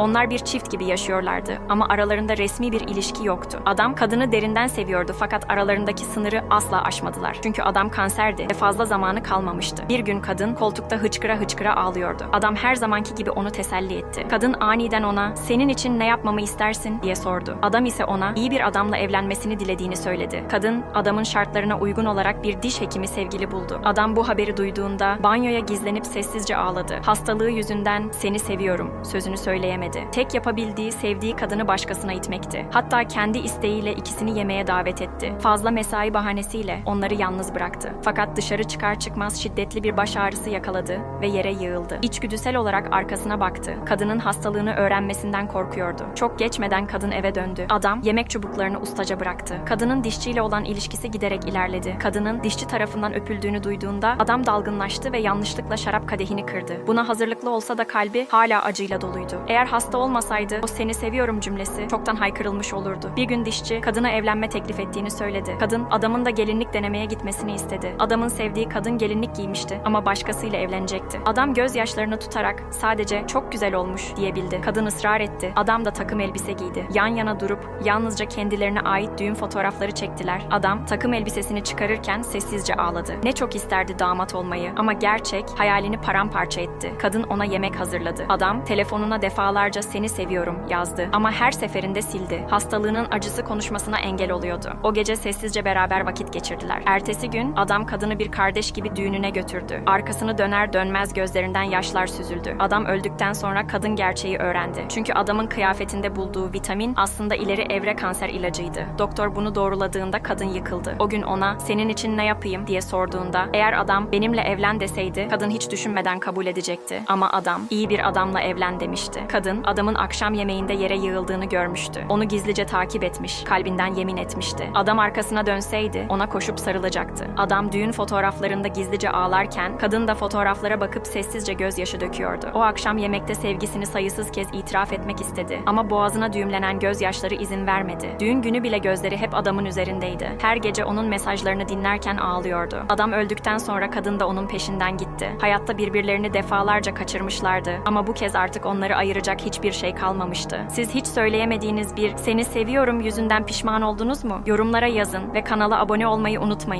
Onlar bir çift gibi yaşıyorlardı ama aralarında resmi bir ilişki yoktu. Adam kadını derinden seviyordu fakat aralarındaki sınırı asla aşmadılar. Çünkü adam kanserdi ve fazla zamanı kalmamıştı. Bir gün kadın koltukta hıçkıra hıçkıra ağlıyordu. Adam her zamanki gibi onu teselli etti. Kadın aniden ona "Senin için ne yapmamı istersin?" diye sordu. Adam ise ona iyi bir adamla evlenmesini dilediğini söyledi. Kadın adamın şartlarına uygun olarak bir diş hekimi sevgili buldu. Adam bu haberi duyduğunda banyoya gizlenip sessizce ağladı. Hastalığı yüzünden "Seni seviyorum." sözünü söyleyemedi. Tek yapabildiği sevdiği kadını başkasına itmekti. Hatta kendi isteğiyle ikisini yemeğe davet etti. Fazla mesai bahanesiyle onları yalnız bıraktı. Fakat dışarı çıkar çıkmaz şiddetli bir baş ağrısı yakaladı ve yere yığıldı. İçgüdüsel olarak arkasına baktı. Kadının hastalığını öğrenmesinden korkuyordu. Çok geçmeden kadın eve döndü. Adam yemek çubuklarını ustaca bıraktı. Kadının dişçiyle olan ilişkisi giderek ilerledi. Kadının dişçi tarafından öpüldüğünü duyduğunda adam dalgınlaştı ve yanlışlıkla şarap kadehini kırdı. Buna hazırlıklı olsa da kalbi hala acıyla doluydu. Eğer hasta olmasaydı o seni seviyorum cümlesi çoktan haykırılmış olurdu. Bir gün dişçi kadına evlenme teklif ettiğini söyledi. Kadın adamın da gelinlik denemeye gitmesini istedi. Adamın sevdiği kadın gelinlik giymişti ama başkasıyla evlenecekti. Adam gözyaşlarını tutarak sadece çok güzel olmuş diyebildi. Kadın ısrar etti. Adam da takım elbise giydi. Yan yana durup yalnızca kendilerine ait düğün fotoğrafları çektiler. Adam takım elbisesini çıkarırken sessizce ağladı. Ne çok isterdi damat olmayı ama gerçek hayalini paramparça etti. Kadın ona yemek hazırladı. Adam telefonuna defalarca seni seviyorum yazdı ama her seferinde sildi. Hastalığının acısı konuşmasına engel oluyordu. O gece sessizce beraber vakit geçirdiler. Ertesi gün adam kadını bir kardeş gibi düğününe götürdü. Arkasını döner dönmez gözlerinden yaşlar süzüldü. Adam öldükten sonra kadın gerçeği öğrendi. Çünkü adamın kıyafetinde bulduğu vitamin aslında ileri evre kanser ilacıydı. Doktor bunu doğruladığında kadın yıkıldı. O gün ona senin için ne yapayım diye sorduğunda eğer adam benimle evlen deseydi kadın hiç düşünmeden kabul edecekti. Ama adam iyi bir adamla evlen demişti. Kadın adamın akşam yemeğinde yere yığıldığını görmüştü. Onu gizlice takip etmiş, kalbinden yemin etmişti. Adam arkasına dönseydi ona koşup sarılacaktı. Adam düğün fotoğraflarında gizlice ağlarken kadın da fotoğraflara bakıp sessizce gözyaşı döküyordu. O akşam yemekte sevgisini sayısız kez itiraf etmek istedi ama boğazına düğümlenen gözyaşları izin vermedi. Düğün günü bile gözleri hep adamın üzerindeydi. Her gece onun mesajlarını dinlerken ağlıyordu. Adam öldükten sonra kadın da onun peşinden gitti. Hayatta birbirlerini defalarca kaçırmışlardı ama bu kez artık onları ayıracak hiçbir şey kalmamıştı. Siz hiç söyleyemediğiniz bir seni seviyorum yüzünden pişman oldunuz mu? Yorumlara yazın ve kanala abone olmayı unutmayın.